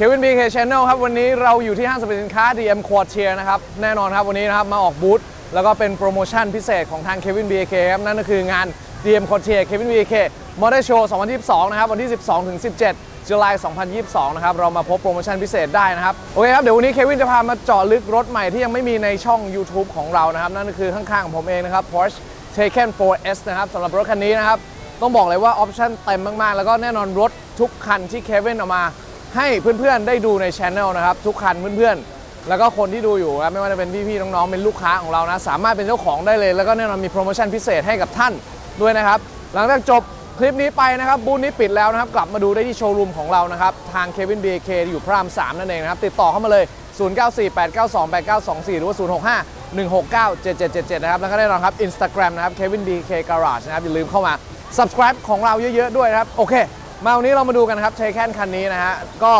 Kevin BK Channel ครับ วันนี้เราอยู่ที่ห้างสรรพสินค้า DM Quartier นะครับ แน่นอนครับ วันนี้นะครับ มาออกบูธแล้วก็เป็นโปรโมชั่นพิเศษของทาง Kevin BK คครับ นั่นก็คืองาน DM Quartier Kevin BK Model Show 2022 นะครับ วันที่ 12 ถึง 17จุลาย 2022 นะครับ เรามาพบโปรโมชั่นพิเศษได้นะครับ โอเคครับ เดี๋ยววันนี้เควินจะพามาเจาะลึกรถใหม่ที่ยังไม่มีในช่อง YouTube ของเรานะครับนั่นก็คือข้างๆของผมเองนะครับ Porsche Taycan 4S นะครับสำหรับรถคันนี้นะครับต้องบอกเลยว่าออปชั่นเต็มมากๆ แล้วก็แน่นอนรถทุกคันที่เควินเอามา ให้เพื่อนๆได้ดูในช anel นะครับทุกคันเพื่อนๆ แล้วก็คนที่ดูอยู่ครับไม่ว่าจะเป็นพี่ๆน้องๆเป็นลูกค้าของเรานะ สามารถเป็นเจ้าของได้เลย แล้วก็แน่นอนมีโปรโมชั่นพิเศษให้กับท่านด้วยนะครับ หลังจากจบคลิปนี้ไปนะครับบูธนี้ปิดแล้วนะครับ กลับมาดูได้ที่โชว์รูมของเรานะครับ ทาง Kevin BK อยู่พระราม3นั่นเองนะครับ ติดต่อเข้ามาเลย 0948928924 หรือว่า 065 169 7777 นะครับ แล้วก็แน่นอนครับ Instagram นะครับ Kevin BK Garage นะครับ อย่าลืมเข้ามา subscribe ของเราเยอะ ๆ ด้วยนะครับ โอเค มาวันนี้เรามาดูกันครับเทแคนคันนี้นะฮะ ก็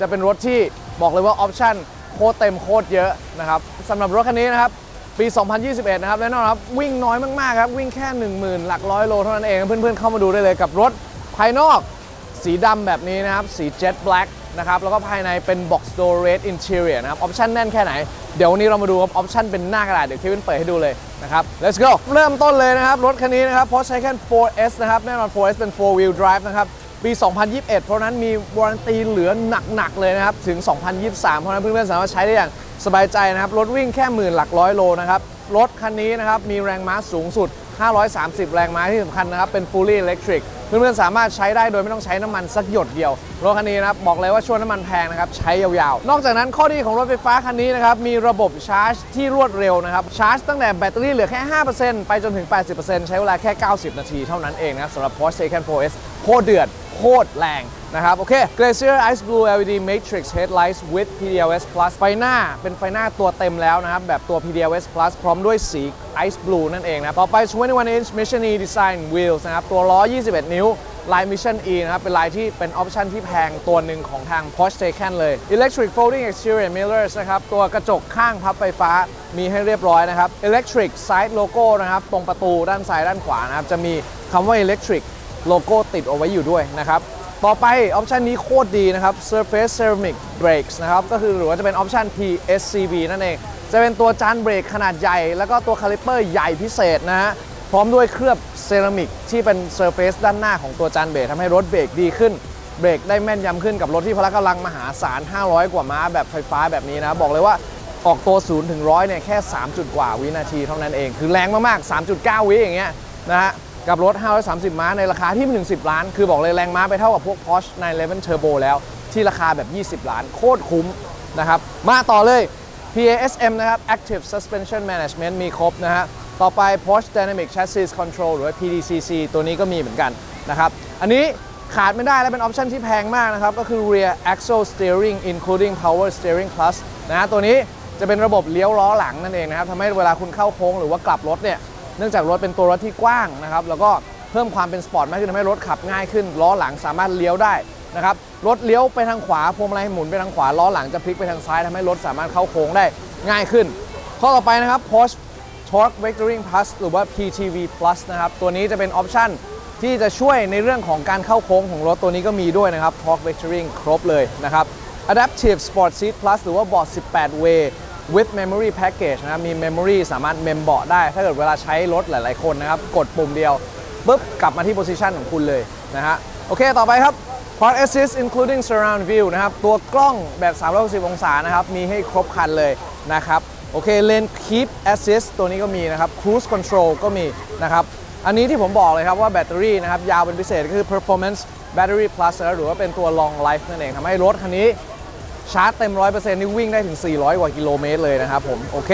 จะเป็นรถที่บอกเลยว่าออปชั่นโคตรเต็มโคตรเยอะนะครับสำหรับรถคันนี้นะครับ ปี 2021 นะครับแน่นอนครับ วิ่งน้อยมากๆครับ วิ่งแค่ 10,000 หลักร้อยโลเท่านั้นเอง เพื่อนๆ เข้ามาดูได้เลยกับรถภายนอกสีดำแบบนี้นะครับ สี Jet Black นะครับ แล้วก็ภายในเป็น Box Door Red Interior นะครับ ออปชั่นแน่นแค่ไหน เดี๋ยววันนี้เรามาดูครับ ออปชั่นเป็นหน้ากระดาษ เดี๋ยวเควินเปิดให้ดูเลยนะครับ let's go เริ่มต้นเลยนะครับ รถคันนี้นะครับ Porsche Taycan 4S นะครับ แน่นอน 4S เป็น 4 wheel drive นะครับ ปี 2021 เพราะนั้นมีวารันตีเหลือหนักๆเลยนะครับ ถึง 2023 เพราะนั้นเพื่อนๆสามารถใช้ได้อย่างสบายใจนะครับ รถวิ่งแค่หมื่นหลักร้อยโลนะครับ รถคันนี้นะครับ มีแรงม้าสูงสุด 530 แรงม้าที่สำคัญนะครับ เป็น fully electric เพื่อนๆสามารถใช้ได้โดยไม่ต้องใช้น้ำมันสักหยดเดียว รถคันนี้นะครับ บอกเลยว่าช่วงน้ำมันแพงนะครับ ใช้ยาวๆ นอกจากนั้นข้อดีของรถไฟฟ้าคันนี้นะครับ มีระบบชาร์จที่รวดเร็วนะครับ ชาร์จตั้งแต่แบตเตอรี่เหลือแค่ 5%ไปจนถึง 80%ใช้เวลาแค่ 90 นาทีเท่านั้นเองนะครับสำหรับ Porsche Taycan 4S โคตรเดือด คตรแรงนะครับ โอเค Glacier Ice Blue LED Matrix Headlights with PDLS Plus ไฟหน้าเป็นไฟหน้าตัวเต็มแล้วนะครับ แบบตัว PDLS Plus พร้อมด้วยสี Ice Blue นั่นเองนะต่อไป 21 inch Mission E Design Wheels นะครับ ตัวล้อ 21 นิ้วลาย Mission E นะครับ เป็นลายที่เป็นออปชันที่แพงตัวหนึ่งของทาง Porsche Taycan เลย Electric Folding Exterior Mirrors นะครับ ตัวกระจกข้างพับไฟฟ้ามีให้เรียบร้อยนะครับ Electric Side Logo นะครับ ตรงประตูด้านซ้ายด้านขวานะครับ จะมีคำว่า Electric โลโก้ติดเอาไว้อยู่ด้วยนะครับ ต่อไปออปชันนี้โคตรดีนะครับ Surface Ceramic Brakes นะครับก็คือหรือว่าจะเป็นออปชัน PSCB นั่นเอง จะเป็นตัวจานเบรกขนาดใหญ่ แล้วก็ตัวคาลิปเปอร์ใหญ่พิเศษนะฮะพร้อมด้วยเคลือบเซรามิกที่เป็น Surface ด้านหน้าของตัวจานเบรกทำให้รถเบรกดีขึ้น เบรกได้แม่นยำขึ้นกับรถที่พละกำลังมหาศาล 500 กว่าม้าแบบไฟฟ้าแบบนี้นะ บอกเลยว่าออกตัว 0 ถึง 100 เนี่ย แค่ 3 จุดกว่าวินาทีเท่านั้นเอง คือแรงมาก ๆ 3.9 วิอย่างเงี้ยนะฮะ กับรถ 530 ม้าในราคาที่ไม่ถึง 10 ล้าน คือบอกเลยแรงม้าไปเท่ากับพวก Porsche 911 Turbo แล้ว ที่ราคาแบบ 20 ล้าน โคตรคุ้มนะครับ มาต่อเลย PASM นะครับ Active Suspension Management มีครบนะฮะ ต่อไป Porsche Dynamic Chassis Control หรือว่า PDCC ตัวนี้ก็มีเหมือนกันนะครับ อันนี้ขาดไม่ได้และเป็นออปชันที่แพงมากนะครับ ก็คือ Rear Axle Steering including Power Steering Plus นะฮะตัวนี้จะเป็นระบบเลี้ยวล้อหลังนั่นเองนะครับทำให้เวลาคุณเข้าโค้งหรือว่ากลับรถเนี่ย เนื่องจากรถเป็นตัวรถที่กว้างนะครับแล้วก็เพิ่มความเป็นสปอร์ตมากขึ้นทำให้รถขับง่ายขึ้นล้อหลังสามารถเลี้ยวได้นะครับรถเลี้ยวไปทางขวาพวงมาลัยหมุนไปทางขวาล้อหลังจะพลิกไปทางซ้ายทำให้รถสามารถเข้าโค้งได้ง่ายขึ้น ข้อต่อไปนะครับ Porsche Torque Vectoring Plus หรือว่า PTV Plus นะครับตัวนี้จะเป็นออปชั่นที่จะช่วยในเรื่องของการเข้าโค้งของรถตัวนี้ก็มีด้วยนะครับ Torque Vectoring ครบเลยนะครับ Adaptive Sport Seat Plus หรือว่าเบาะ18 way with memory package นะครับ มี memory สามารถเมมเบาะได้ ถ้าเกิดเวลาใช้รถหลาย ๆ คนนะครับ กดปุ่มเดียวปุ๊บกลับมาที่ position ของคุณเลยนะฮะ โอเค ต่อไปครับ Park Assist including surround view นะครับ ตัวกล้องแบบ 360 องศานะครับ มีให้ครบคันเลยนะครับ โอเค Lane Keep Assist ตัวนี้ก็มีนะครับ Cruise Control ก็มีนะครับ อันนี้ที่ผมบอกเลยครับว่าแบตเตอรี่นะครับ ยาวเป็นพิเศษก็คือ Performance Battery Plus นะหรือว่าเป็นตัว Long Life นั่นเองทำให้รถคันนี้ ชาร์จเต็ม 100%นี่วิ่งได้ถึง 400 กว่ากิโลเมตรเลยนะครับผม โอเค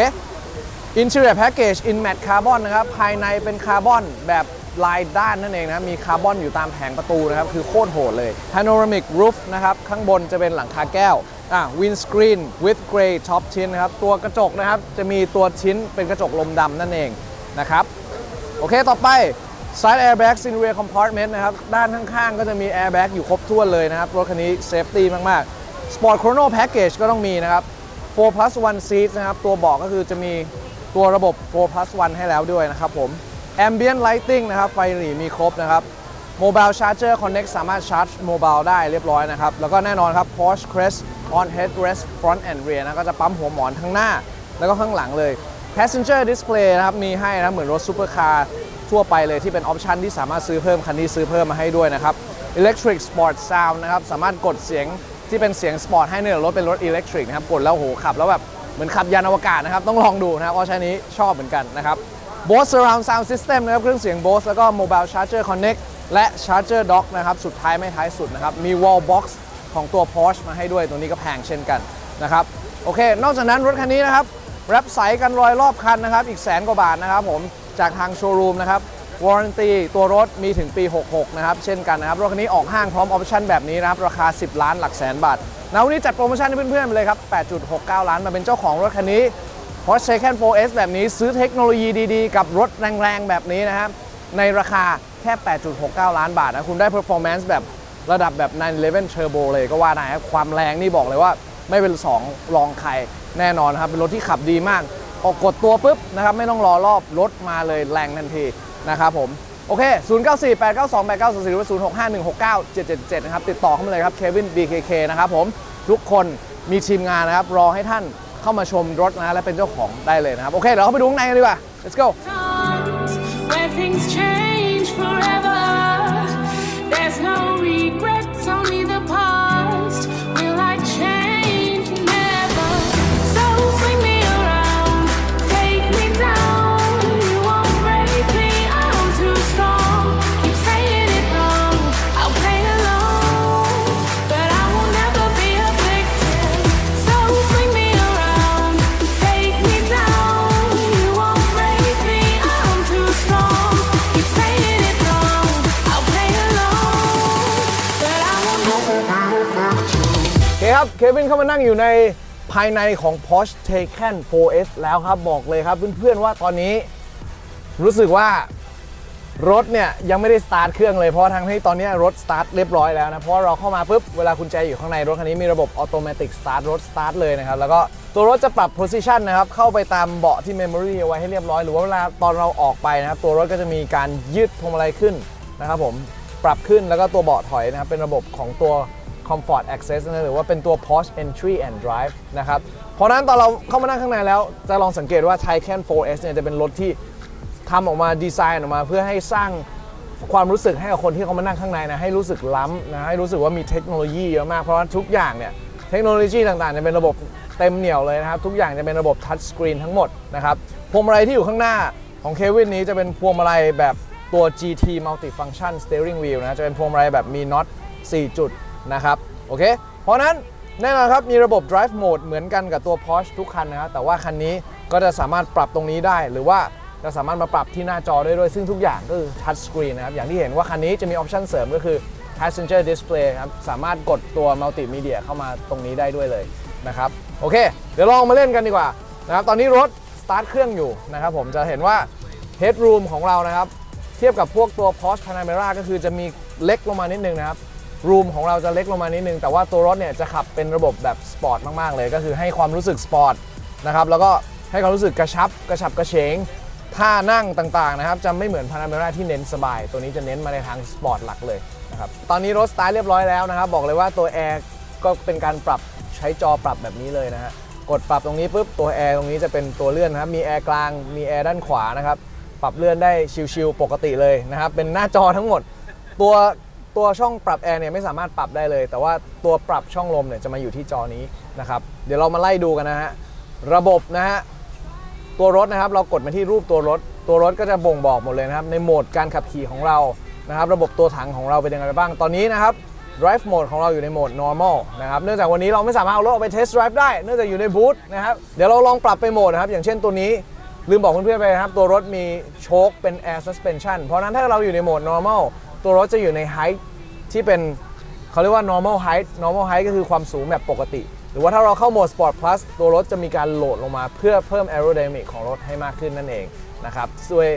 Interior Package in Matte Carbon นะครับ ภายในเป็นคาร์บอนแบบลายด้านนั่นเองนะ มีคาร์บอนอยู่ตามแผงประตูนะครับ คือโคตรโหดเลย Panoramic Roof นะครับ ข้างบนจะเป็นหลังคาแก้วอะ Windscreen with Grey Top Tint นะครับ ตัวกระจกนะครับ จะมีตัวชิ้นเป็นกระจกลมดำนั่นเองนะครับ โอเค ต่อไป Side Airbags in Rear Compartment นะครับ ด้านข้างๆ ก็จะมี Airbag อยู่ครบถ้วนเลยนะครับ รถคันนี้ Safety มากๆ Sport Chrono Package ก็ต้องมีนะครับ4 plus 1 seat นะครับ ตัวเบาะก็คือจะมีตัวระบบ4 plus 1 ให้แล้วด้วยนะครับผม Ambient Lighting นะครับ ไฟหลีมีครบนะครับ Mobile Charger Connect สามารถชาร์จโมบายได้เรียบร้อยนะครับ แล้วก็แน่นอนครับ Porsche Crest on headrest front and rear นะก็จะปั๊มหัวหมอนทั้งหน้า แล้วก็ข้างหลังเลย Passenger Display นะครับ มีให้นะเหมือนรถซูเปอร์คาร์ทั่วไปเลยที่เป็นออปชันที่สามารถซื้อเพิ่มคันนี้ซื้อเพิ่มมาให้ด้วยนะครับ Electric Sport Sound นะครับ สามารถกดเสียง ที่เป็นเสียงสปอร์ตให้เนื่องรถเป็นรถอิเล็กทริกนะครับกดแล้วโหขับแล้วแบบเหมือนขับยานอวกาศนะครับ ต้องลองดูนะครับเพราะใช้นี้ชอบเหมือนกันนะครับ Bose Surround Sound System นะครับเครื่องเสียง Bose แล้วก็ Mobile Charger Connect และ Charger Dock นะครับสุดท้ายไม่ท้ายสุดนะครับมี Wall Box ของตัว Porsche มาให้ด้วยตัวนี้ก็แพงเช่นกันนะครับโอเค นอกจากนั้นรถคันนี้นะครับแรปใสกันรอยรอบคันนะครับอีกแสนกว่าบาทนะครับผมจากทางโชว์รูมนะครับ วอร์นตีตัวรถมีถึงปี 66 นะครับ เช่นกันนะครับ รถคันนี้ออกห้างพร้อมออปชั่นแบบนี้นะครับ ราคา 10 ล้านหลักแสนบาทนะวันนี้จัดโปรโมชั่นให้เพื่อนๆไปเลยครับ 8.69 ล้านมาเป็นเจ้าของรถคันนี้ Porsche Taycan 4S แบบนี้ซื้อเทคโนโลยีดีๆ กับรถแรงๆ แบบนี้นะครับ ในราคาแค่ 8.69 ล้านบาทนะ คุณได้ performance แบบระดับแบบ 911 Turbo เลยก็ว่าได้ครับความแรงนี่บอกเลยว่าไม่เป็น 2 รองใครแน่นอนครับเป็นรถที่ขับดีมากออกกดตัวปุ๊บนะครับไม่ต้องรอรอบรถมาเลยแรงทันที นะครับผมโอเค 094 892 8944หรือว่า065 169 777 นะครับ ติดต่อเข้ามาเลยครับ Kevin BKK นะครับผมทุกคนมีทีมงานนะครับ รอให้ท่านเข้ามาชมรถนะ และเป็นเจ้าของได้เลยนะครับ โอเค เดี๋ยวเข้าไปดูข้างในกันดีกว่า let's go where things change forever. There's no regrets, only the past. โอเคครับ เควินเข้ามานั่งอยู่ในภายในของ Porsche Taycan 4S แล้วครับ บอกเลยครับเพื่อนๆว่าตอนนี้รู้สึกว่ารถเนี่ยยังไม่ได้สตาร์ทเครื่องเลยเพราะทั้งที่ตอนนี้รถสตาร์ทเรียบร้อยแล้วนะ เพราะเราเข้ามาปุ๊บ เวลาคุณแจอยู่ข้างในรถคันนี้มีระบบออโตเมติกสตาร์ทรถสตาร์ทเลยนะครับ แล้วก็ตัวรถจะปรับ position นะครับ เข้าไปตามเบาะที่ memory เอาไว้ให้เรียบร้อย หรือว่าเวลาตอนเราออกไปนะครับ ตัวรถก็จะมีการยืดพวงมาลัยขึ้นนะครับผม ปรับขึ้นแล้วก็ตัวเบาะถอยนะครับ เป็นระบบของตัว Comfort Access นะหรือว่าเป็นตัว Porsche Entry and Drive นะครับ เพราะนั้นตอนเราเข้ามานั่งข้างในแล้ว จะลองสังเกตว่า Taycan 4S เนี่ยจะเป็นรถที่ทำออกมาดีไซน์ออกมาเพื่อให้สร้างความรู้สึกให้กับคนที่เขามานั่งข้างในนะให้รู้สึกล้ำนะให้รู้สึกว่ามีเทคโนโลยีเยอะมากเพราะว่าทุกอย่างเนี่ยเทคโนโลยีต่างๆจะเป็นระบบเต็มเหนี่ยวเลยนะครับ ทุกอย่างจะเป็นระบบทัชสกรีนทั้งหมดนะครับพวงมาลัยที่อยู่ข้างหน้าของเควินนี้จะเป็นพวงมาลัยแบบ ตัว GT Multifunction Steering Wheel นะจะเป็นพวงมาลัยแบบมีน็อต 4 จุดนะครับโอเค เพราะนั้นแน่นอนครับ มีระบบ drive mode เหมือนกันกับตัว Porsche ทุกคันนะครับแต่ว่าคันนี้ก็จะสามารถปรับตรงนี้ได้ หรือว่าจะสามารถมาปรับที่หน้าจอได้ด้วย ซึ่งทุกอย่างก็คือ touch screen นะครับ อย่างที่เห็นว่าคันนี้จะมีออปชันเสริมก็คือ passenger display ครับ สามารถกดตัว multimedia เข้ามาตรงนี้ได้ด้วยเลยนะครับ โอเค เดี๋ยวลองมาเล่นกันดีกว่านะครับ ตอนนี้รถสตาร์ทเครื่องอยู่นะครับผม จะเห็นว่า headroom ของเรานะครับ เทียบกับพวกตัว Porsche Panamera ก็คือจะมีเล็กลงมานิดนึงนะครับรูมของเราจะเล็กลงมานิดนึง แต่ว่าตัวรถเนี่ยจะขับเป็นระบบแบบสปอร์ตมาก ๆ เลย ก็คือให้ความรู้สึกสปอร์ตนะครับแล้วก็ให้ความรู้สึกกระชับ กระฉับกระเฉงท่านั่งต่าง ๆ นะครับจะไม่เหมือน Panamera ที่เน้นสบาย ตัวนี้จะเน้นมาในทางสปอร์ตหลักเลยนะครับตอนนี้รถสตาร์ทเรียบร้อยแล้วนะครับ บอกเลยว่าตัวแอร์ก็เป็นการปรับใช้จอปรับแบบนี้เลยนะฮะกดปรับตรงนี้ปุ๊บตัวแอร์ตรงนี้จะเป็นตัวเลื่อนนะครับมีแอร์กลางมีแอร์ด้านขวานะครับ ปรับเลื่อนได้ชิวๆปกติเลยนะครับ เป็นหน้าจอทั้งหมด ตัวตัวช่องปรับแอร์เนี่ยไม่สามารถปรับได้เลย แต่ว่าตัวปรับช่องลมเนี่ยจะมาอยู่ที่จอนี้นะครับ เดี๋ยวเรามาไล่ดูกันนะฮะ ระบบนะฮะ ตัวรถนะครับเรากดมาที่รูปตัวรถ ตัวรถก็จะบ่งบอกหมดเลยนะครับ ในโหมดการขับขี่ของเรานะครับ ระบบตัวถังของเราเป็นยังไงบ้าง ตอนนี้นะครับ drive mode ของเราอยู่ในโหมด normal นะครับ เนื่องจากวันนี้เราไม่สามารถเอารถออกไป test drive ได้ เนื่องจากอยู่ในบูธนะครับ เดี๋ยวเราลองปรับไปโหมดนะครับ อย่างเช่นตัวนี้ ลืมบอกเพื่อนๆไปนะครับ ตัวรถมีโชคเป็น air suspension เพราะนั้นถ้าเราอยู่ในโหมด normal ตัวรถจะอยู่ใน height ที่เป็นเขาเรียกว่า normal height normal height ก็คือความสูงแบบปกติ หรือว่าถ้าเราเข้าโหมด sport plus ตัวรถจะมีการโหลดลงมาเพื่อเพิ่ม aerodynamic ของรถให้มากขึ้นนั่นเองนะครับส่วน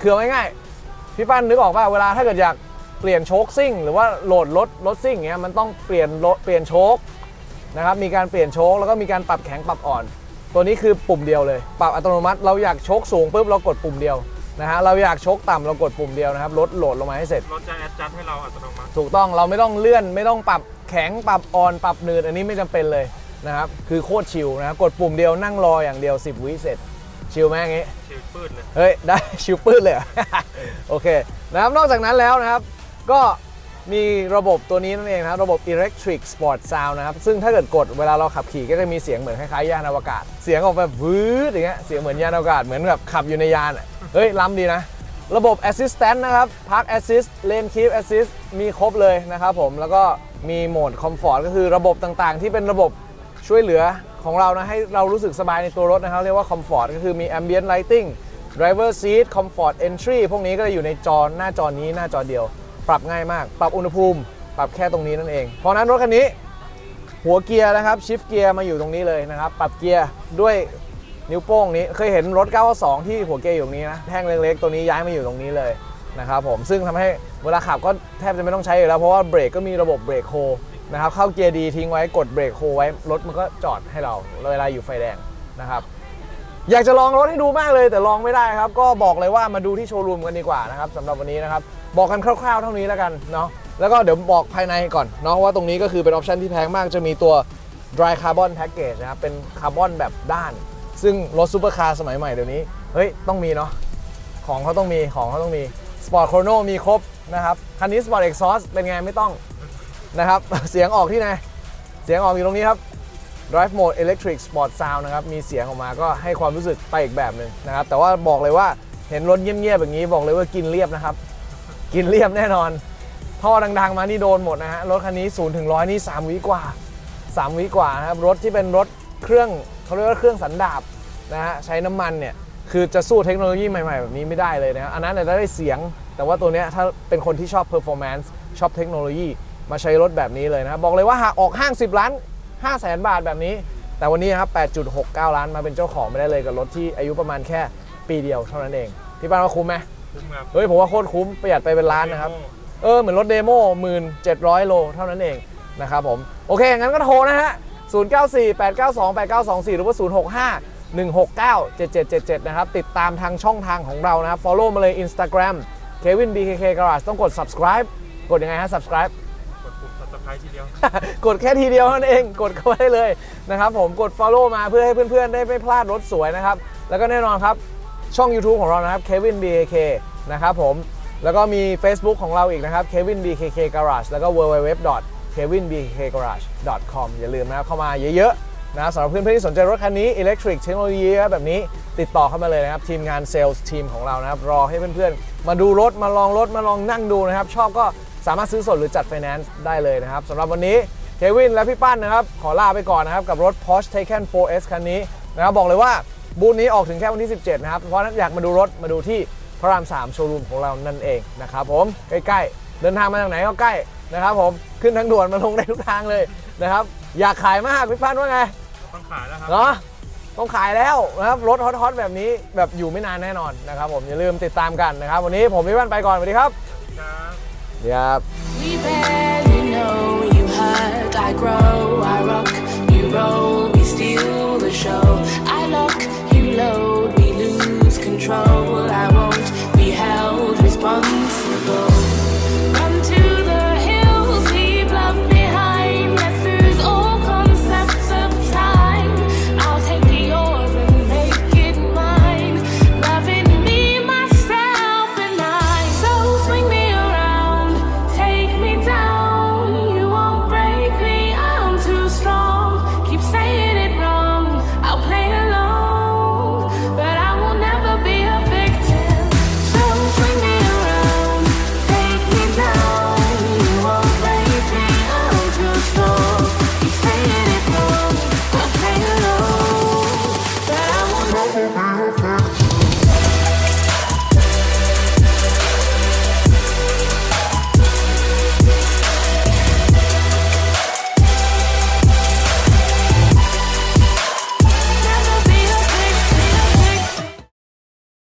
คือเอาง่ายๆพี่ปั้นนึกออกป่ะเวลาถ้าเกิดอยากเปลี่ยนโชคซิ่ง หรือว่าโหลดรถรถซิ่งอย่างเงี้ยมันต้องเปลี่ยนรถเปลี่ยนโชคนะครับมีการเปลี่ยนโชคแล้วก็มีการปรับแข็งปรับอ่อน ตัวนี้คือปุ่มเดียวเลย ปรับอัตโนมัติเราอยากโชคสูงปุ๊บเรากดปุ่มเดียวนะฮะเราอยากชกต่ำเรากดปุ่มเดียวนะครับลดโหลดลงมาให้เสร็จ รถจะแอดจัดให้เราอัตโนมัติ ถูกต้องเราไม่ต้องเลื่อนไม่ต้องปรับแข็งปรับอ่อนปรับหนืดอันนี้ไม่จำเป็นเลยนะครับคือโคตรชิลนะครับกดปุ่มเดียวนั่งรออย่างเดียว 10 วิเสร็จ ชิลไหมอย่างงี้ชิลปืดเลย เฮ้ยได้ ชิลปื้ดเลยเหรอ โอเคนะครับนอกจากนั้นแล้วนะครับก็ มีระบบตัวนี้นั่นเองนะครับระบบ Electric Sport Sound นะครับ ซึ่งถ้าเกิดกดเวลาเราขับขี่ก็จะมีเสียงเหมือนคล้ายๆยานอวกาศ เสียงออกแบบวืดอย่างเงี้ยเสียงเหมือนยานอวกาศเหมือนแบบขับอยู่ในยานอะเฮ้ย ล้ำดีนะ ระบบ Assistant นะครับ Park Assist Lane Keep Assist มีครบเลยนะครับผมแล้วก็มีโหมด Comfort ก็คือระบบต่างๆ ที่เป็นระบบช่วยเหลือของเรานะให้เรารู้สึกสบายในตัวรถนะครับ เรียกว่า Comfort ก็คือมี Ambient Lighting Driver Seat Comfort Entry พวกนี้ก็จะอยู่ในจอหน้าจอนี้หน้าจอเดียว ปรับง่ายมาก ปรับอุณหภูมิ ปรับแค่ตรงนี้นั่นเอง เพราะนั้นรถคันนี้ หัวเกียร์นะครับ ชิฟเกียร์มาอยู่ตรงนี้เลยนะครับ ปรับเกียร์ด้วยนิ้วโป้งนี้ เคยเห็นรถ 992 ที่หัวเกียร์อยู่ตรงนี้นะ แท่งเล็กๆ ตัวนี้ย้ายมาอยู่ตรงนี้เลยนะครับผม ซึ่งทำให้เวลาขับก็แทบจะไม่ต้องใช้อยู่แล้ว เพราะว่าเบรกก็มีระบบเบรกโฮนะครับ เข้าเกียร์ดีทิ้งไว้ กดเบรกโฮไว้ รถมันก็จอดให้เราเวลาอยู่ไฟแดงนะครับอยากจะลองรถให้ดูมากเลยแต่ลองไม่ได้ครับ ก็บอกเลยว่ามาดูที่โชว์รูมกันดีกว่านะครับสำหรับวันนี้นะครับ บอกกันคร่าวๆเท่านี้แล้วกันเนาะแล้วก็เดี๋ยวบอกภายในก่อนเนาะว่าตรงนี้ก็คือเป็นออปชันที่แพงมากจะมีตัว dry carbon package นะครับ เป็นคาร์บอนแบบด้าน ซึ่งรถซูเปอร์คาร์สมัยใหม่เดี๋ยวนี้ เฮ้ย ต้องมีเนาะของเขาต้องมีของเขาต้องมี Sport Chrono มีครบนะครับ คันนี้ Sport Exhaust เป็นไงไม่ต้องนะครับ เสียงออกที่ไหน เสียงออกอยู่ตรงนี้ครับ Drive Mode Electric Sport Sound นะครับ มีเสียงออกมาก็ให้ความรู้สึกไปอีกแบบหนึ่งนะครับ แต่ว่าบอกเลยว่าเห็นรถเงียบๆอย่างนี้บอกเลยว่ากินเรียบนะครับ กินเรียบแน่นอน ท่อดังๆมานี่โดนหมดนะฮะ รถคันนี้0ูนถึงร้อยนี่ 3 วิกว่า 3 วิกว่านะครับ รถที่เป็นรถเครื่องเขาเรียกว่าเครื่องสันดาบนะฮะ ใช้น้ำมันเนี่ย คือจะสู้เทคโนโลยีใหม่ๆ แบบนี้ไม่ได้เลยนะฮะอันนั้นเนี่ยได้เสียง แต่ว่าตัวเนี้ยถ้าเป็นคนที่ชอบ performance ชอบเทคโนโลยี มาใช้รถแบบนี้เลยนะครับบอกเลยว่าหากออกห้าง 10 ล้าน5แสนบาทแบบนี้ แต่วันนี้ครับ 8.69 ล้านมาเป็นเจ้าของไม่ได้เลยกับรถที่อายุประมาณแค่ปีเดียวเท่านั้นเอง พี่ป้านว่าคุ้มไหม คุ้มครับเฮ้ยผมว่าโคตรคุ้มประหยัดไปเป็นล้านนะครับ เออเหมือนรถเดโมหมื่นเจ็ดร้อยโลเท่านั้นเองนะครับผม โอเค งั้นก็โทรนะฮะ 0 9 4 8 9 2 8 9 2 4 หรือว่า 0 6 5 1 6 9 7 7 7 7 นะครับ ติดตามทางช่องทางของเรานะครับ follow มาเลย Instagram Kevin BKK Garage ต้องกด subscribe กดยังไงฮะ subscribe กดปุ่ม subscribe ทีเดียว กดแค่ทีเดียวเท่านั้นเอง กดเข้าไปได้เลยนะครับผม กด follow มาเพื่อให้เพื่อนๆ ได้ไม่พลาดรถสวยนะครับ แล้วก็แน่นอนครับ ช่อง YouTube ของเรานะครับ Kevin BKK นะครับผม แล้วก็มี Facebook ของเราอีกนะครับ Kevin BKK Garage แล้วก็ www kevinbkgarage.com อย่าลืมนะครับเข้ามาเยอะๆนะสำหรับเพื่อนๆที่สนใจรถคันนี้ Electric เทคโนโลยีแบบนี้ติดต่อเข้ามาเลยนะครับ ทีมงานเซลล์ทีมของเรานะครับ รอให้เพื่อนๆ มาดูรถ มาลองรถ มาลองนั่งดูนะครับ ชอบก็สามารถซื้อสดหรือจัดไฟแนนซ์ได้เลยนะครับสำหรับวันนี้เควินและพี่ปั้นนะครับ ขอลาไปก่อนนะครับ กับรถ Porsche Taycan 4S คันนี้นะครับบอกเลยว่า บูธนี้ออกถึงแค่วันที่ 17 นะครับ เพราะฉะนั้นอยากมาดูรถมาดูที่พระราม 3 โชว์รูมของเรานั่นเองนะครับผมใกล้ๆ เดินทางมาจากไหนก็ใกล้นะครับผมขึ้นทางด่วนมาลงได้ทุกทางเลยนะครับ อยากขายมากพี่ปั้นว่าไงต้องขายแล้วครับเนาะต้องขายแล้วนะครับรถฮอตๆแบบนี้แบบอยู่ไม่นานแน่นอนนะครับผมอย่าลืมติดตามกันนะครับ วันนี้ผมพี่ปั้นไปก่อนสวัสดีครับครับสวัสดีครับ We barely know you hurt, I grow, I rock, you roll, we steal the show. reload, we lose control. I won't be held responsible.